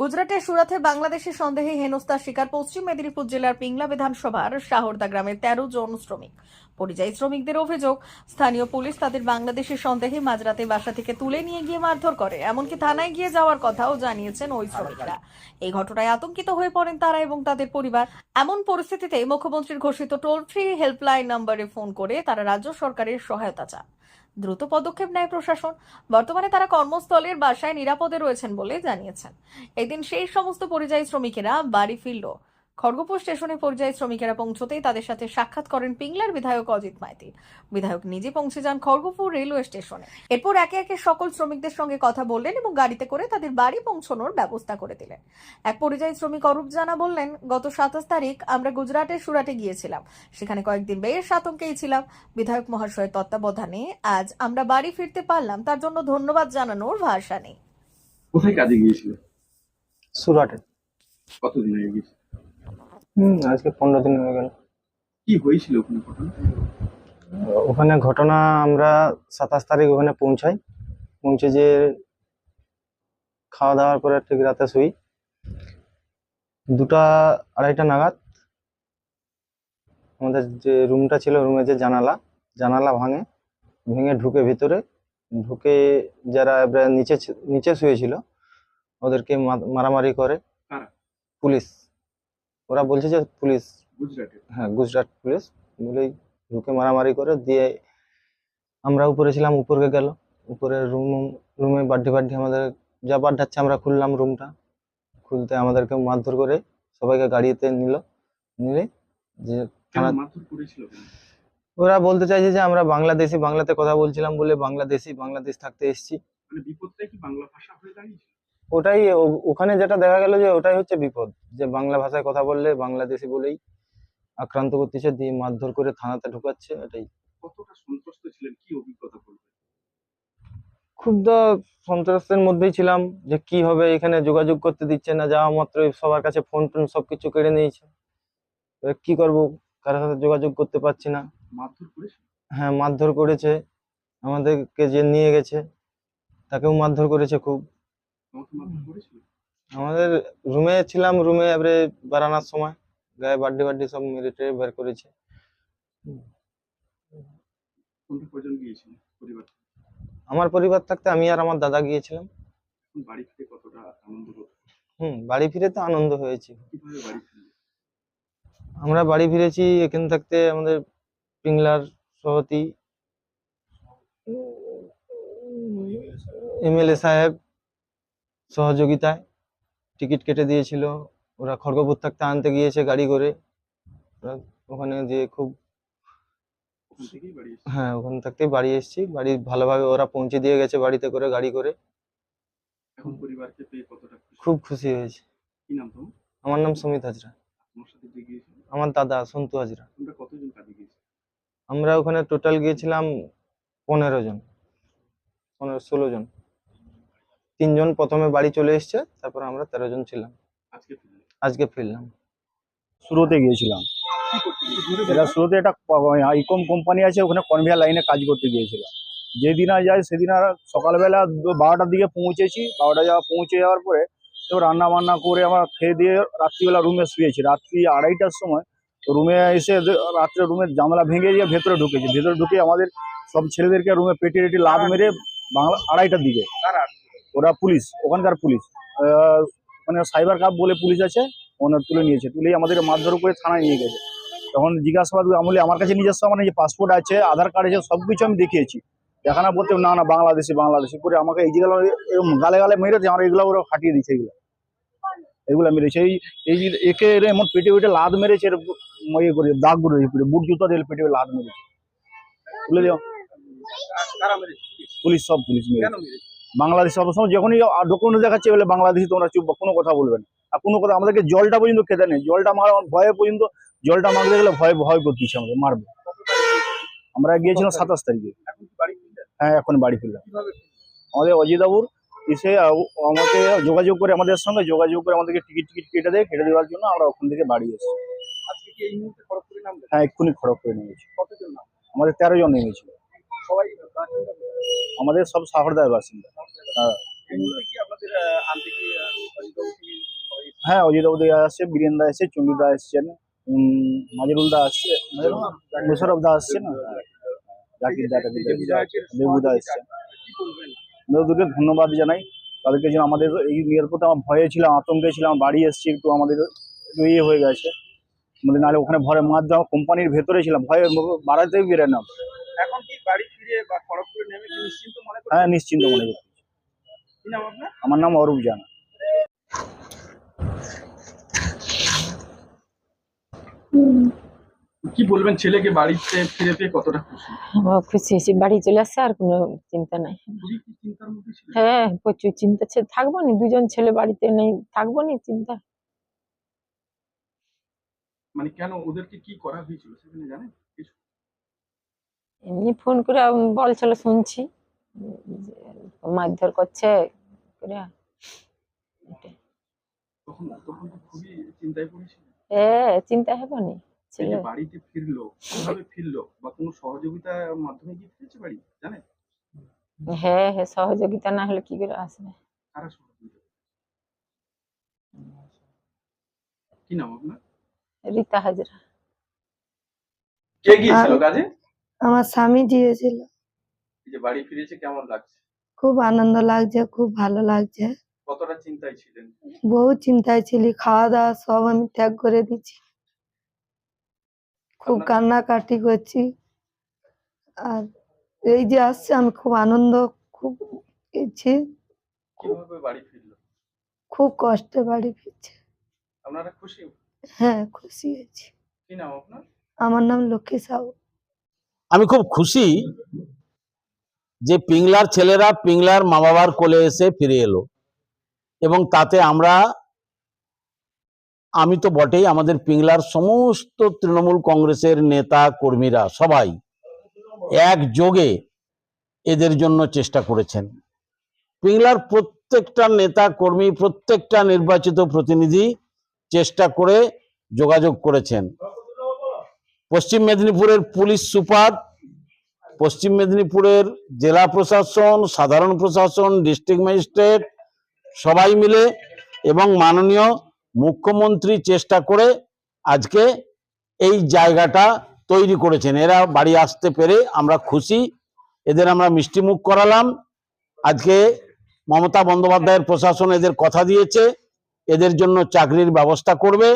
গুজরাটের সুরাতে বাংলাদেশি সন্দেহে হেনস্থার শিকার পশ্চিম মেদিনীপুর জেলার পিংলা বিধানসভার শাহরদা গ্রামের তেরো জন শ্রমিক। পরিযায়ী শ্রমিকদের অভিযোগ, স্থানীয় পুলিশ তাদের বাংলাদেশি সন্দেহে মাঝরাতে বাসা থেকে তুলে নিয়ে গিয়ে মারধর করে, এমনকি থানায় গিয়ে যাওয়ার কথাও জানিয়েছেন ওই শ্রমিকরা। এই ঘটনায় আতঙ্কিত হয়ে পড়েন তারা এবং তাদের পরিবার। এমন পরিস্থিতিতে মুখ্যমন্ত্রীর ঘোষিত টোল ফ্রি হেল্পলাইন নম্বরে ফোন করে তারা রাজ্য সরকারের সহায়তা চান। দ্রুত পদক্ষেপ নেয় প্রশাসন। বর্তমানে তারা কর্মস্থলের বাসায় নিরাপদে রয়েছেন বলে জানিয়েছেন। এদিন সেই সমস্ত পরিযায়ী শ্রমিকেরা বাড়ি ফিরল। খড়গপুর স্টেশনে পরিযায়ী শ্রমিকেরা পৌঁছতেই তাদের সাথে সাক্ষাৎ করেন পিংলার বিধায়ক অজিত মাইতি। বিধায়ক নিজে পৌঁছে যান খড়গপুর রেলওয়ে স্টেশনে। এরপর একে একে সকল শ্রমিকদের সঙ্গে কথা বললেন এবং গাড়িতে করে তাদের বাড়ি পৌঁছানোর ব্যবস্থা করে দিলেন। এক পরিযায়ী শ্রমিক অরূপ জানা বললেন গত সাতাশ তারিখ আমরা গুজরাটের সুরাটে গিয়েছিলাম। সেখানে কয়েকদিন বেশ আতঙ্কেই ছিলাম। বিধায়ক মহাশয়ের তত্ত্বাবধানে আজ আমরা বাড়ি ফিরতে পারলাম। তার জন্য ধন্যবাদ জানানোর ভাষা নেই। কোথায় কাজে গিয়েছিল? সুরাটে। কতদিন আগে গিয়েছিল? হুম আজকে পনেরো দিন হয়ে গেল। কি হয়েছিল ওখানে ঘটনা? ওখানে ঘটনা আমরা সাতাশ তারিখ ওখানে পৌঁছাই। পৌঁছে যে খাওয়া দাওয়ার পরে ঠিক রাতে শুই। দুটা আড়াইটা নাগাদ আমাদের যে রুমটা ছিল রুমের যে জানালা জানালা ভাঙে ভেঙে ঢুকে ভিতরে ঢুকে যারা নিচে নিচে শুয়েছিল ওদেরকে মারামারি করে? পুলিশ। ওরা বলছে যে পুলিশ হ্যাঁ গুজরাট পুলিশ বলেই ঢুকে মারামারি করে দিয়ে আমরা উপরে ছিলাম উপরে গেল। উপরে রুম রুমে বাড্ডি বাড্ডি আমাদের যা বাড্ডাচ্ছে আমরা খুললাম রুমটা। খুলতে আমাদেরকে মারধর করে সবাইকে গাড়িতে নিল। নিলে যে থানা ওরা বলতে চাইছে যে আমরা বাংলাদেশি বাংলাতে কথা বলছিলাম বলে বাংলাদেশি বাংলাদেশ থাকতে এসেছি। মানে বিপদটা কি বাংলা ভাষা হয়ে দাঁড়িয়েছিল? ওটাই ওখানে যেটা দেখা গেল যে ওটাই হচ্ছে বিপদ যে বাংলা ভাষায় কথা বললে বাংলাদেশি বলেই আক্রান্ত করতেছে দিয়ে মারধর করে থানাতে ঢুকাচ্ছে এটাই। কতটা ছিলেন? কি অভিজ্ঞতা বলবেন? খুব সন্ত্রাসের মধ্যেই ছিলাম যে কি হবে এখানে যোগাযোগ করতে দিচ্ছে না যাওয়া মাত্র সবার কাছে ফোন টোন সবকিছু কেড়ে নিয়েছে। কি করব কারোর সাথে যোগাযোগ করতে পারছি না। মারধর করেছিল হ্যাঁ মারধর করেছে আমাদেরকে যে নিয়ে গেছে তাকেও মারধর করেছে খুব। আমাদের রুমে ছিলাম রুমে এবারে বারানোর সময়। গায়ে বাড্ডি বাড্ডি সব মেরে টেরে বের করেছে? আমার পরিবার থাকতে আমি আর আমার দাদা গিয়েছিলাম। বাড়ি ফিরে কতটা আনন্দ হুম বাড়ি ফিরে তো আনন্দ হয়েছে। আমরা বাড়ি ফিরেছি এখান থাকতে আমাদের পিংলার সভাপতি এমএলএ সাহেব সহযোগিতায় টিকিট কেটে দিয়েছিল। ওরা খড়গপুর থাকতে আনতে গিয়েছে গাড়ি করে। ওরা ওখানে যে খুব হ্যাঁ ওখান থাকতেই বাড়ি এসেছি। বাড়ি ভালোভাবে ওরা পৌঁছে দিয়ে গেছে বাড়িতে করে গাড়ি করে। এখন পরিবারকে পেয়ে কতটা খুব খুশি হয়েছে। কি নাম তোমার? আমার নাম সুমিত হাজরা। তোমার সাথে যে গিয়েছিল? আমার দাদা সন্তু হাজরা। তোমরা কতজন কাজে গিয়েছিল? আমরা ওখানে টোটাল গিয়েছিলাম পনেরো জন। পনেরো ষোলো জন। তিনজন প্রথমে বাড়ি চলে এসছে তারপর আমরা তেরো জন ছিলাম। আজকে ফিরলাম। শুরুতে গিয়েছিলাম। এটা শুরুতে একটা আইকম কোম্পানি আছে ওখানে কনভেয়ার লাইনে কাজ করতে গিয়েছিলাম। যেদিন আর যাই সেদিন আর সকালবেলা বারোটার দিকে পৌঁছেছি। বারোটা যাওয়া পৌঁছে যাওয়ার পরে তো রান্না বান্না করে আমরা খেয়ে দিয়ে রাত্রিবেলা রুমে শুয়েছি। রাত্রি আড়াইটার সময় রুমে এসে রাত্রে রুমের জানলা ভেঙে গিয়ে ভেতরে ঢুকেছি। ভেতরে ঢুকে আমাদের সব ছেলেদেরকে রুমে পেটে টেটে লাদ মেরে বাংলা আড়াইটার দিকে। ওরা পুলিশ ওখানকার পুলিশ। মানে সাইবার কাপ বলে পুলিশ আছে ওনার তুলে নিয়েছে। তুলেই আমাদের মারধর করে থানায় নিয়ে গেছে। তখন জিজ্ঞাসাবাদ আমলে আমার কাছে নিজস্ব মানে যে পাসপোর্ট আছে আধার কার্ড আছে সব কিছু আমি দেখিয়েছি। দেখানো বলতে না না বাংলাদেশি বাংলাদেশি করে আমাকে এই যেগুলো গালে গালে মেরেছে আমার এগুলো ওরা ফাটিয়ে দিচ্ছে এগুলো। এগুলো মেরেছে এই এই একে এমন পেটে পেটে লাদ মেরেছে এর ইয়ে করে দাগ করে পেটে বুট জুতো দিয়ে পেটে লাদ মেরেছে। তুলে দিও। পুলিশ। সব পুলিশ মেরেছে? বাংলাদেশ সবসময় যখনই ডকুমেন্ট দেখাচ্ছে বলে বাংলাদেশি তোমরা চুপ কোনো কথা বলবে না। আর কোনো কথা আমাদেরকে জলটা পর্যন্ত খেতে নেই। জলটা মারা ভয়ে পর্যন্ত জলটা মারতে গেলে ভয় ভয় করতেছে আমাদের মারবে। আমরা গিয়েছিলাম সাতাশ তারিখে। হ্যাঁ এখন বাড়ি ফিরলাম? আমাদের অজিতাবুর এসে আমাকে যোগাযোগ করে আমাদের সঙ্গে যোগাযোগ করে আমাদেরকে টিকিট টিকিট কেটে দেয় কেটে দেওয়ার জন্য আমরা ওখান থেকে বাড়ি এসেছি। হ্যাঁ এক্ষুনি খড়গ করে নিয়েছি আমাদের তেরো জন নেমেছিল? আমাদের সব সাহরদার বাসিন্দা। হ্যাঁ। এই মুহূর্তে কি আপনাদের আহ, আনতে কি আহ, অজিতবাবু কি হ্যাঁ আসছে বীরেন্দা আসছে চন্ডিদা আসছেন উম, মাজরুল দা আসছে মুশারফ দা আসছে না? জাকির দা টাকির দা ওদেরকে ধন্যবাদ জানাই। তাদেরকে যেন আমাদের এই নিয়ের প্রতি আমার ভয়ে ছিলাম আতঙ্কে ছিলাম বাড়ি এসেছি একটু আমাদের একটু ইয়ে হয়ে গেছে। আমাদের নাহলে ওখানে ভরে মাছ দেওয়া কোম্পানির ভেতরে ছিলাম ভয়ে বাড়াতেই বেরোয় না। এখন কি বাড়ি ফিরে বা খড়গপুরে নেমে কি নিশ্চিন্ত মনে করেন হ্যাঁ নিশ্চিন্ত মনে করছি। কি নাম আপনার? আমার নাম অরূপ জানা। কি বলবেন ছেলেকে বাড়িতে ফিরে পেয়ে কতটা খুশি? খুশি হয়েছি। বাড়ি চলে আসছে আর কোনো চিন্তা নাই। হ্যাঁ প্রচুর চিন্তা ছে- থাকব নি। দুজন ছেলে বাড়িতে নেই থাকব নি চিন্তা। মানে কেন ওদেরকে কি করা হয়েছিল সেখানে জানেন? কিছু এমনি ফোন করে উম বলছিল শুনছি। মারধর করছে হ্যাঁ চিন্তা হবে নি বাড়িতে ফিরলো কীভাবে ফিরলো? বা কোনো সহযোগিতার মাধ্যমে কি ফিরেছে বাড়ি? জানেন হ্যাঁ হ্যাঁ সহযোগিতা না হলে কি করে আসবে? কারা সহযোগিতা কি নাম আপনার? রীতা হাজরা। কে গিয়েছিল কাজে? আমার স্বামী দিয়েছিল। এই যে বাড়ি ফিরেছে কেমন লাগছে? খুব আনন্দ লাগছে খুব ভালো লাগছে। কতটা চিন্তায় ছিলেন? বহু চিন্তায় ছিলি খাওয়া দাওয়া সব আমি ত্যাগ করে দিচ্ছি খুব কান্নাকাটি করছি। আর এই যে আসছে আমি খুব আনন্দ খুব পেয়েছি কীভাবে বাড়ি ফিরলো? খুব কষ্টে বাড়ি ফিরছে। আপনারা খুশি? হ্যাঁ খুশি হয়েছি। কি নাম আপনার? আমার নাম লক্ষ্মী সাহু। আমি খুব খুশি যে পিংলার ছেলেরা পিংলার মা বাবার কোলে এসে ফিরে এলো। এবং তাতে আমরা, আমি তো বটেই আমাদের পিংলার সমস্ত তৃণমূল কংগ্রেসের নেতা, কর্মীরা সবাই একযোগে এদের জন্য চেষ্টা করেছেন। পিংলার প্রত্যেকটা নেতা, কর্মী, প্রত্যেকটা নির্বাচিত প্রতিনিধি চেষ্টা করে যোগাযোগ করেছেন। পশ্চিম মেদিনীপুরের পুলিশ সুপার, পশ্চিম মেদিনীপুরের জেলা প্রশাসন, সাধারণ প্রশাসন, ডিস্ট্রিক্ট ম্যাজিস্ট্রেট, সবাই মিলে এবং মাননীয় মুখ্যমন্ত্রী চেষ্টা করে আজকে এই জায়গাটা তৈরি করেছেন। এরা বাড়ি আসতে পেরে আমরা খুশি। এদের আমরা মিষ্টিমুখ করালাম। আজকে মমতা বন্দ্যোপাধ্যায়ের প্রশাসন এদের কথা দিয়েছে। এদের জন্য চাকরির ব্যবস্থা করবে।